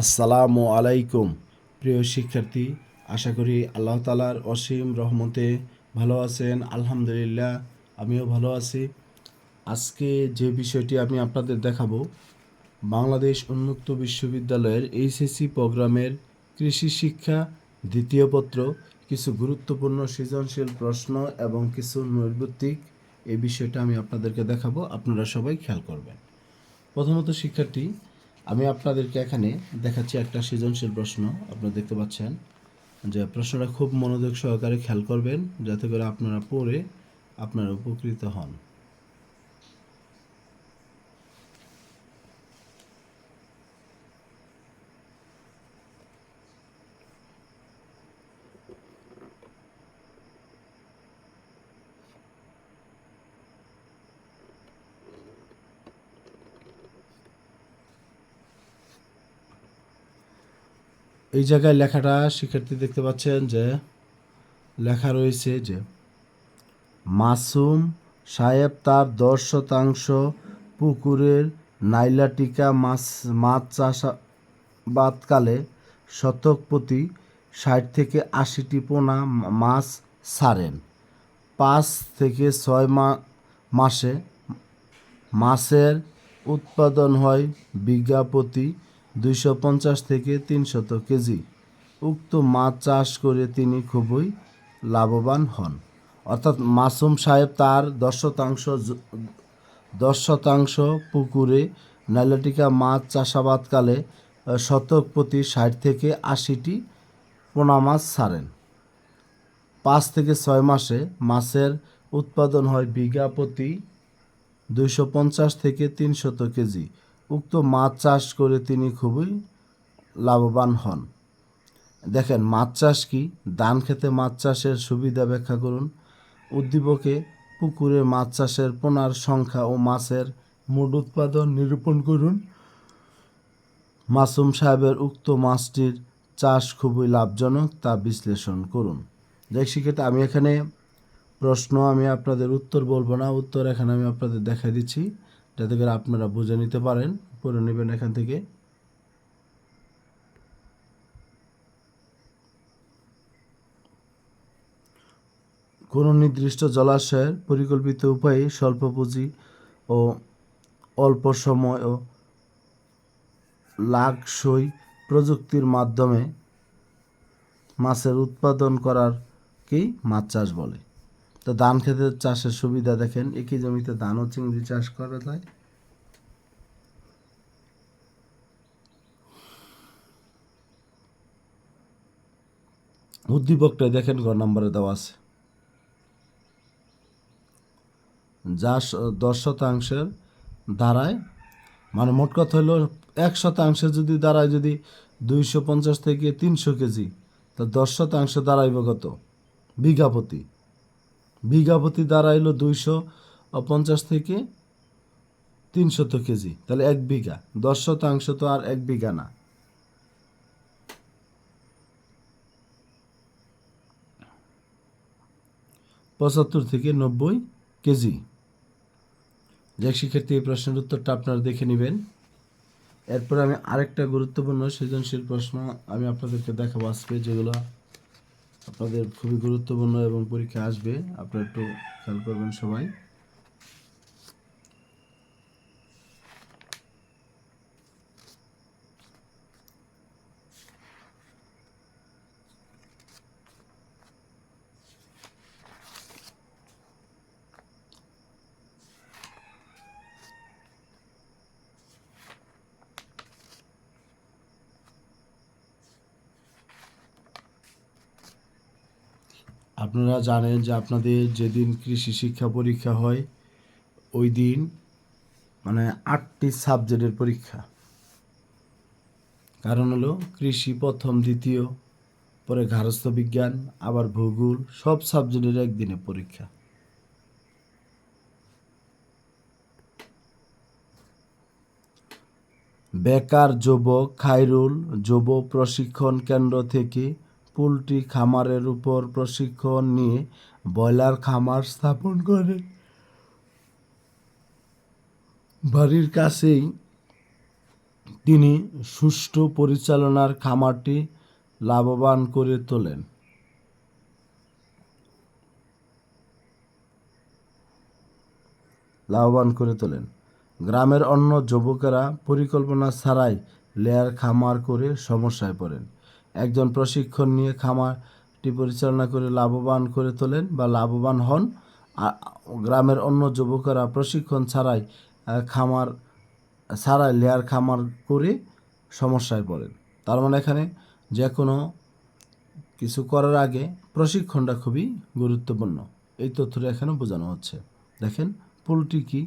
আসসালামু আলাইকুম। প্রিয় শিক্ষার্থী, আশা করি আল্লাহ তালার অসীম রহমতে ভালো আছেন। আলহামদুলিল্লাহ, আমিও ভালো আছি। আজকে যে বিষয়টি আমি আপনাদের দেখাবো, বাংলাদেশ উন্মুক্ত বিশ্ববিদ্যালয়ের এইচএসসি প্রোগ্রামের কৃষি শিক্ষা দ্বিতীয় পত্র, কিছু গুরুত্বপূর্ণ সৃজনশীল প্রশ্ন এবং কিছু নৈর্বত্তিক এই বিষয়টা আমি আপনাদেরকে দেখাবো। আপনারা সবাই খেয়াল করবেন। প্রথমত শিক্ষার্থী আমি আপনাদেরকে এখানে দেখাচ্ছি একটা সৃজনশীল প্রশ্ন, আপনারা দেখতে পাচ্ছেন যে প্রশ্নটা খুব মনোযোগ সহকারে খেয়াল করবেন, যাতে করে আপনারা পড়ে আপনারা উপকৃত হন। এই জায়গায় লেখাটা শিক্ষার্থী দেখতে পাচ্ছেন যে লেখা রয়েছে যে, মাসুম সাহেব তার দশ শতাংশ পুকুরের নাইলাটিকা মাছ মাছ চাষাবাদকালে শতক প্রতি ষাট থেকে আশিটি পোনা মাছ ছাড়েন। পাঁচ থেকে ছয় মাসে মাছের উৎপাদন হয় বিঘা প্রতি দুইশো পঞ্চাশ থেকে তিনশত কেজি। উক্ত মাছ চাষ করে তিনি খুবই লাভবান হন। অর্থাৎ মাসুম সাহেব তার দশ শতাংশ দশ শতাংশ পুকুরে নাইলাটিকা মাছ চাষাবাদকালে শতক প্রতি ষাট থেকে আশিটি পোনা মাছ ছাড়েন। পাঁচ থেকে ছয় মাসে মাছের উৎপাদন হয় বিঘা প্রতি দুইশো পঞ্চাশ থেকে তিনশত কেজি। উক্ত মাছ চাষ করে তিনি খুবই লাভবান হন। দেখেন, মাছ চাষ কি? ধান খেতে মাছ চাষের সুবিধা ব্যাখ্যা করুন। উদ্দীপকে পুকুরে মাছ চাষের পোনার সংখ্যা ও মাছের মোট উৎপাদন নিরূপণ করুন। মাসুম সাহেবের উক্ত মাছটির চাষ খুবই লাভজনক তা বিশ্লেষণ করুন। দেখ শিক্ষিত, আমি এখানে প্রশ্ন, আমি আপনাদের উত্তর বলব না। উত্তর এখানে আমি আপনাদের দেখা দিচ্ছি। যাতে করে আপনারা বুঝে নিতে পারেন, পড়ে নেবেন এখান থেকে। কোনো নির্দিষ্ট জলাশয়ের পরিকল্পিত উপায়ে স্বল্প পুঁজি ও অল্প সময় ও লাখসই প্রযুক্তির মাধ্যমে মাছের উৎপাদন করারকেই মাছ চাষ বলে? তো ধান খেতে চাষের সুবিধা দেখেন, একই জমিতে ধান ও চিংড়ি চাষ করা যায়। উদ্দীপকটা দেখেন, ঘর নম্বরে দেওয়া আছে। যা দশ শতাংশের দাঁড়ায় মানে মোট কথা হলো এক শতাংশে যদি দাঁড়ায় যদি দুইশো পঞ্চাশ থেকে তিনশো কেজি, তা দশ শতাংশ দাঁড়াইব কত বিঘা প্রতি বিঘা প্রতি দাঁড়াইলো দুইশো পঞ্চাশ থেকে তিনশত কেজি। তাহলে এক বিঘা। দশ শতাংশ তো আর এক বিঘা না। পঁচাত্তর থেকে নব্বই কেজি। যাক, শিক্ষার্থী, এই প্রশ্নের উত্তরটা আপনারা দেখে নেবেন। এরপর আমি আরেকটা গুরুত্বপূর্ণ সৃজনশীল প্রশ্ন আমি আপনাদেরকে দেখাবো আজকে, যেগুলো আপনাদের খুবই গুরুত্বপূর্ণ এবং পরীক্ষা আসবে। আপনারা একটু খেয়াল করবেন সবাই। আপনারা জানেন যে আপনাদের যেদিন কৃষি শিক্ষা পরীক্ষা হয়, ওই দিন মানে আটটি সাবজেক্টের পরীক্ষা। কারণ হলো কৃষি প্রথম, দ্বিতীয়, পরে গার্হস্থ্য বিজ্ঞান, আবার ভূগোল, সব সাবজেক্টের একদিনে পরীক্ষা। বেকার যুবক খাইরুল যুব প্রশিক্ষণ কেন্দ্র থেকে পোলট্রি খামারের উপর প্রশিক্ষণ নিয়ে ব্রয়লার খামার স্থাপন করে। বাড়ির কাছেই তিনি সুষ্ঠু পরিচালনার খামারটি লাভবান করে তোলেন। লাভবান করে তোলেন। গ্রামের অন্য যুবকেরা পরিকল্পনা ছাড়াই লেয়ার খামার করে সমস্যায় পড়েন। একজন প্রশিক্ষণ নিয়ে খামারটি পরিচালনা করে, লাভবান করে তোলেন বা লাভবান হন। গ্রামের অন্য যুবকেরা প্রশিক্ষণ ছাড়াই খামার ছাড়াই, লেয়ার খামার করে সমস্যায় পড়েন। তার মানে এখানে যে কোনো কিছু করার আগে প্রশিক্ষণটা খুবই গুরুত্বপূর্ণ। এই তথ্যটা এখানে বোঝানো হচ্ছে। দেখেন, পোলট্রি কি?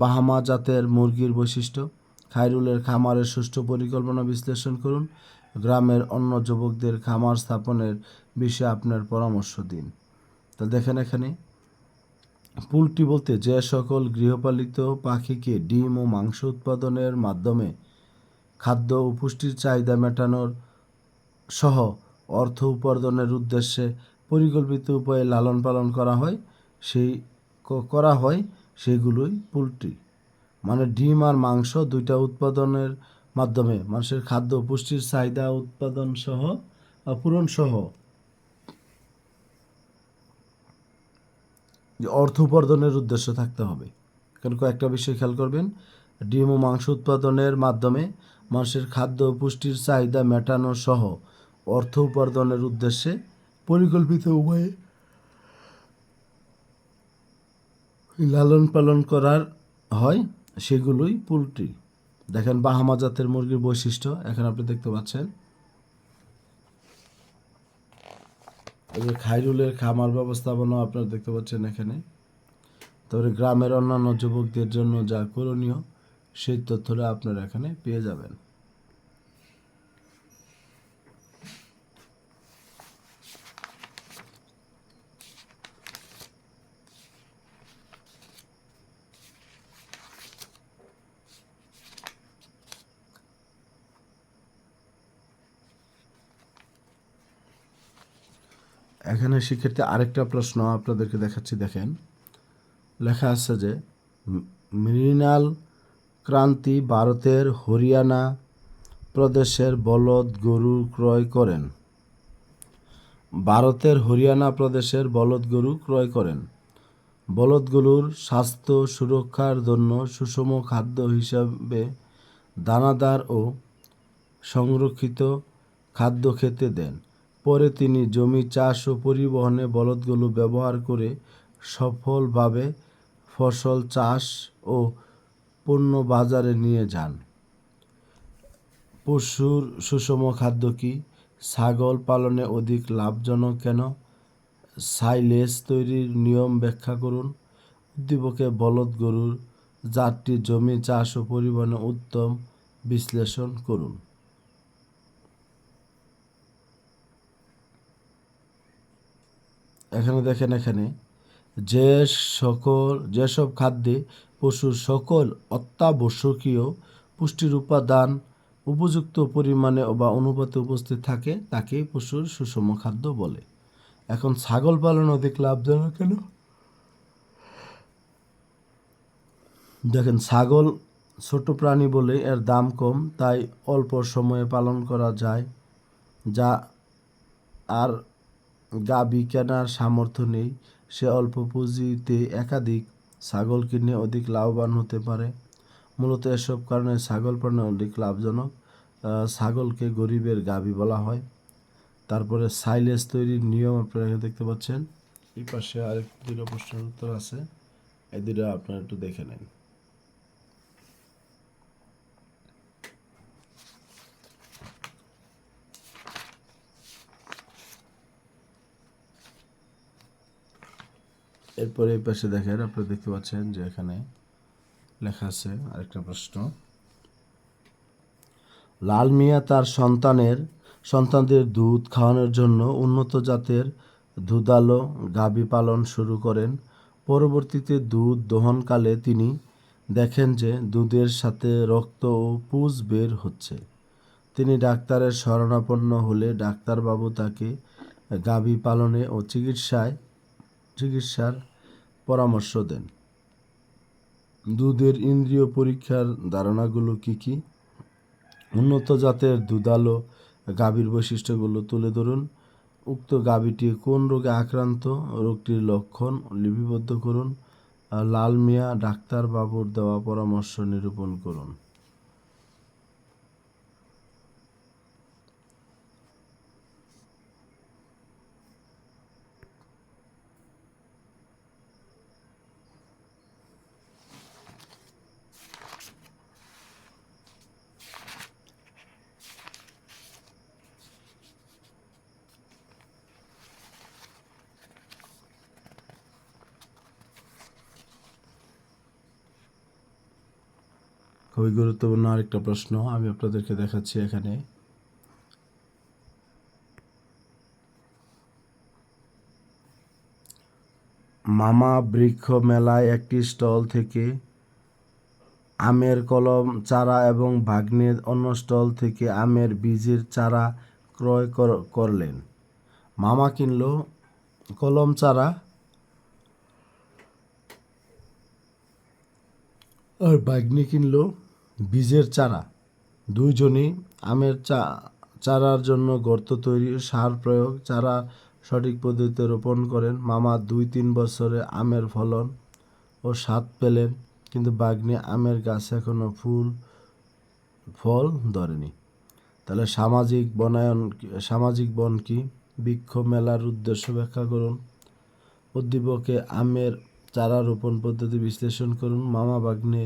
বাহামা জাতের মুরগির বৈশিষ্ট্য। খায়রুলের খামারের সুষ্ঠু পরিকল্পনা বিশ্লেষণ করুন। গ্রামের অন্য যুবকদের খামার স্থাপনের বিষয়ে আপনার পরামর্শ দিন। তো দেখেন এখানে পোলট্রি বলতে যে সকল গৃহপালিত পাখিকে ডিম ও মাংস উৎপাদনের মাধ্যমে খাদ্য ও পুষ্টির চাহিদা মেটানোর সহ অর্থ উপার্জনের উদ্দেশ্যে পরিকল্পিত উপায়ে লালন পালন করা হয়, সেই করা হয় সেগুলোই পোলট্রি মানে ডিম আর মাংস দুইটা উৎপাদনের মাধ্যমে। মানুষের খাদ্য, পুষ্টির চাহিদা, উৎপাদন সহ পূরণ সহ। যে অর্থ উপার্জনের উদ্দেশ্য থাকতে হবে। কারণ কয়েকটা বিষয় খেয়াল করবেন। ডিম ও মাংস উৎপাদনের মাধ্যমে মানুষের খাদ্য, পুষ্টির চাহিদা মেটানো সহ অর্থ উপার্জনের উদ্দেশ্যে পরিকল্পিত উপায়ে লালন পালন করার হয় সেগুলোই পোলট্রি। দেখেন বাহামা জাতের মুরগির বৈশিষ্ট্য, এখানে আপনি দেখতে পাচ্ছেন। খাইরুলের খামার ব্যবস্থাপনা আপনারা দেখতে পাচ্ছেন এখানে। তারপরে গ্রামের অন্যান্য যুবকদের জন্য যা করণীয়, সেই তথ্যটা আপনারা এখানে পেয়ে যাবেন। এখানে শিক্ষার্থী আরেকটা প্রশ্ন আপনাদেরকে দেখাচ্ছি, দেখেন। লেখা আছে যে মৃণাল ক্রান্তি ভারতের হরিয়ানা প্রদেশের বলদ গরু ক্রয় করেন। ভারতের হরিয়ানা প্রদেশের বলদ গরু ক্রয় করেন। বলদ গরুর স্বাস্থ্য সুরক্ষার জন্য সুষম খাদ্য হিসাবে দানাদার ও সংরক্ষিত খাদ্য খেতে দেন। পরে তিনি জমি চাষ ও পরিবহনে বলদগুলো ব্যবহার করে সফলভাবে ফসল চাষ ও পণ্য বাজারে নিয়ে যান। পশুর সুষম খাদ্য কি? ছাগল পালনে অধিক লাভজনক কেন? সাইলেজ তৈরির নিয়ম ব্যাখ্যা করুন। উদ্দীপকে বলদ গরুর জাতটি জমি চাষ ও পরিবহনে উত্তম বিশ্লেষণ করুন। এখানে দেখেন এখানে, যে সকল যেসব খাদ্যে পশুর সকল অত্যাবশ্যকীয় পুষ্টির উপাদান উপযুক্ত পরিমাণে বা অনুপাতে উপস্থিত থাকে, তাকে পশুর সুষম খাদ্য বলে। এখন ছাগল পালন অধিক লাভজনক কেন? দেখেন, ছাগল ছোট প্রাণী বলে এর দাম কম, তাই অল্প সময়ে পালন করা যায়, যা আর গাবি কেনার সামর্থ্য নেই। সে অল্প পুঁজিতে একাধিক ছাগল কিনে অধিক লাভবান হতে পারে। মূলত এসব কারণে ছাগল পালন অধিক লাভজনক ছাগলকে গরিবের গাবি বলা হয়। তারপরে সাইলেজ তৈরির নিয়ম আপনারা এখানে দেখতে পাচ্ছেন। এই পাশে আরেক দুটো প্রশ্নের উত্তর আছে। এই দুটো আপনারা একটু দেখে নেন। এরপরে এই পাশে দেখেন, আপনারা দেখতে পাচ্ছেন যে এখানে লেখা আছে আরেকটা প্রশ্ন। লাল মিয়া তার সন্তানের, সন্তানদের দুধ খাওয়ানোর জন্য উন্নত জাতের দুধালো গাভী পালন শুরু করেন। পরবর্তীতে দুধ দহনকালে তিনি দেখেন যে দুধের সাথে রক্ত ও পুজ বের হচ্ছে। তিনি ডাক্তারের শরণাপন্ন হলে ডাক্তারবাবু তাকে গাভী পালনে ও চিকিৎসায়, চিকিৎসার পরামর্শ দেন। দুধের ইন্দ্রিয় পরীক্ষার ধারণাগুলো কি কি? উন্নত জাতের দুধালো গাভীর বৈশিষ্ট্যগুলো তুলে ধরুন। উক্ত গাভীটি কোন রোগে আক্রান্ত? রোগটির লক্ষণ লিপিবদ্ধ করুন। লাল মিয়া ডাক্তার বাবুর দেওয়া পরামর্শ নিরূপণ করুন। খুবই গুরুত্বপূর্ণ আরেকটা প্রশ্ন আমি আপনাদেরকে দেখাচ্ছি এখানে। মামা বৃক্ষ মেলায় একটি স্টল থেকে আমের কলম, চারা এবং ভাগ্নের অন্য স্টল থেকে আমের বীজের চারা ক্রয় কর- করলেন। মামা কিনল কলম, চারা আর বাগ্নি কিনলো বীজের চারা। দুইজনই আমের চা, চারার জন্য গর্ত তৈরি, সার প্রয়োগ, চারা সঠিক পদ্ধতিতে রোপণ করেন। মামা দুই তিন বছরে আমের ফলন ও স্বাদ পেলেন, কিন্তু বাগ্নি আমের গাছ এখনও ফুল, ফল ধরেনি। তাহলে সামাজিক বনায়ন সামাজিক বন কি? বৃক্ষ মেলার উদ্দেশ্য ব্যাখ্যা করুন। উদ্দীপকে আমের চারা রোপণ পদ্ধতি বিশ্লেষণ করুন। মামা বাগ্নে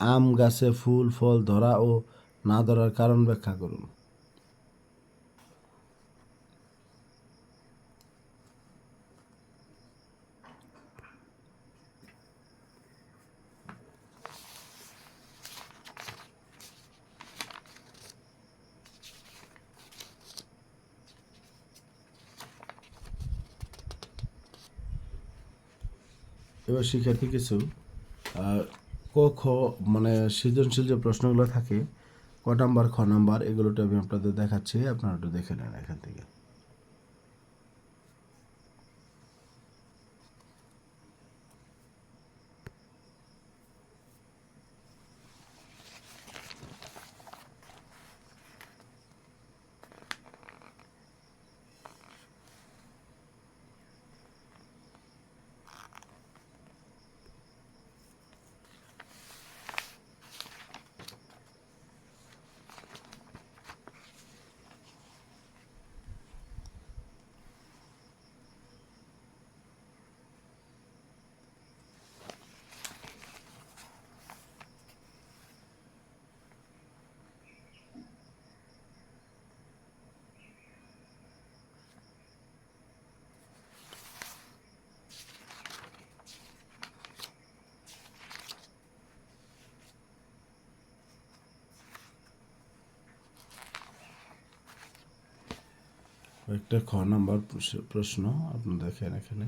আম গাছে ফুল ফল ধরা ও না ধরার কারণ ব্যাখ্যা করুন। এবার শিক্ষার্থী কিছু ক, খ মানে সৃজনশীল যে প্রশ্নগুলো থাকে, ক নাম্বার, খ নাম্বার, এগুলোটা আমি আপনাদের দেখাচ্ছি, আপনারা একটু দেখে নেন এখান থেকে। একটা খ নাম্বার প্রশ্ন আপনি দেখেন এখানে।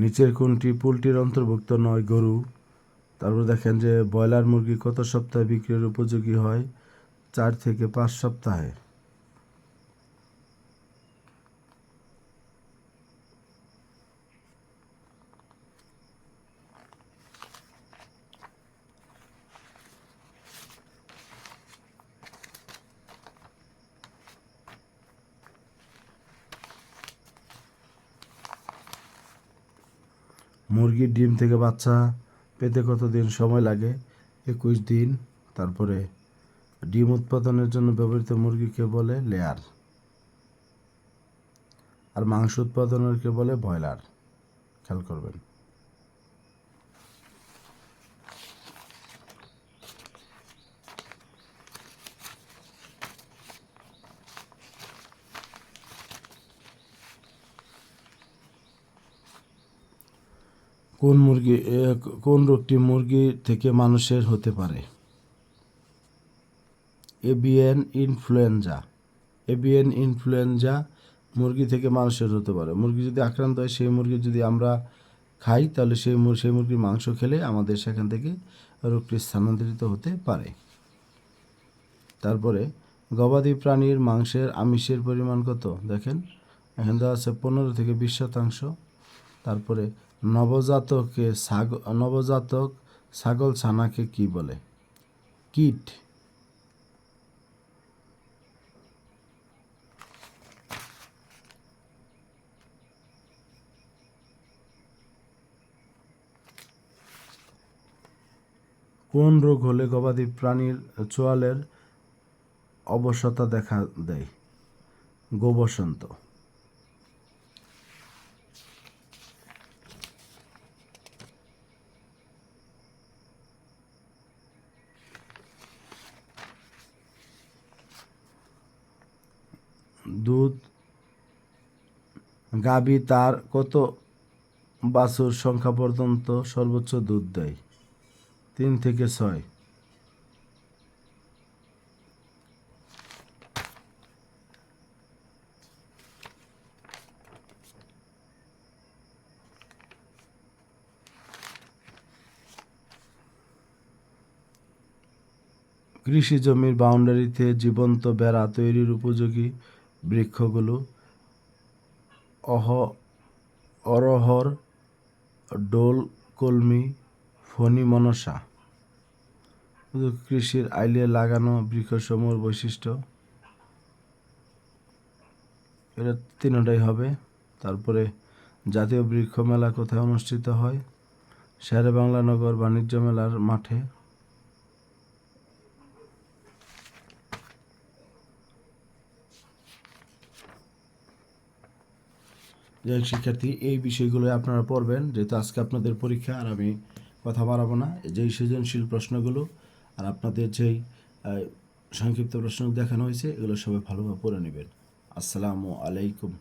নিচের কোনটি পোলট্রির অন্তর্ভুক্ত নয়, গরু। তারপর দেখেন যে ব্রয়লার মুরগি কত সপ্তাহে বিক্রির উপযোগী হয়? চার থেকে পাঁচ সপ্তাহে মুরগির ডিম থেকে বাচ্চা পেতে কত দিন সময় লাগে? একুশ দিন। তারপরে ডিম উৎপাদনের জন্য ব্যবহৃত মুরগিকে বলে? লেয়ার। আর মাংস উৎপাদনেরকে বলে? ব্রয়লার। খেয়াল করবেন। কোন মুরগি কোন রোগটি মুরগি থেকে মানুষের হতে পারে? Avian influenza. এভিয়ান ইনফ্লুয়েঞ্জা মুরগি থেকে মানুষের হতে পারে। মুরগি যদি আক্রান্ত হয়, সেই মুরগি যদি আমরা খাই, তাহলে সেই সেই মুরগির মাংস খেলে আমাদের সেখান থেকে রোগটি স্থানান্তরিত হতে পারে। তারপরে, গবাদি প্রাণীর মাংসের আমিষের পরিমাণ কত? দেখেন, এখানে দেওয়া আছে পনেরো থেকে বিশ শতাংশ। তারপরে নবজাতকে ছাগ নবজাতক ছাগল ছানাকে কি বলে? কিট। কোন রোগ হলে গবাদি প্রাণীর চোয়ালের অবসতা দেখা দেয়? গোবসন্ত দুধ গাবি তার কত বাছুর সংখ্যা পর্যন্ত সর্বোচ্চ দুধ দেয়? তিন থেকে ছয়। কৃষি জমির বাউন্ডারিতে জীবন্ত বেড়া তৈরির উপযোগী বৃক্ষগুলো অহ, অরহর, ডোল, কলমি, ফণি, মনসা। কৃষির আইলে লাগানো বৃক্ষসমূহের বৈশিষ্ট্য। এটা তিনটাই হবে। তারপরে জাতীয় বৃক্ষ মেলা কোথায় অনুষ্ঠিত হয়? শেরে বাংলা নগর বাণিজ্য মেলার মাঠে। যাই শিক্ষার্থী এই বিষয়গুলো আপনারা পড়বেন, যেহেতু আজকে আপনাদের পরীক্ষা আর আমি কথা বাড়াবো না। যেই সৃজনশীল প্রশ্নগুলো আর আপনাদের যেই সংক্ষিপ্ত প্রশ্ন দেখানো হয়েছে, এগুলো সবাই ভালোভাবে পড়ে নেবেন। আসসালামু আলাইকুম।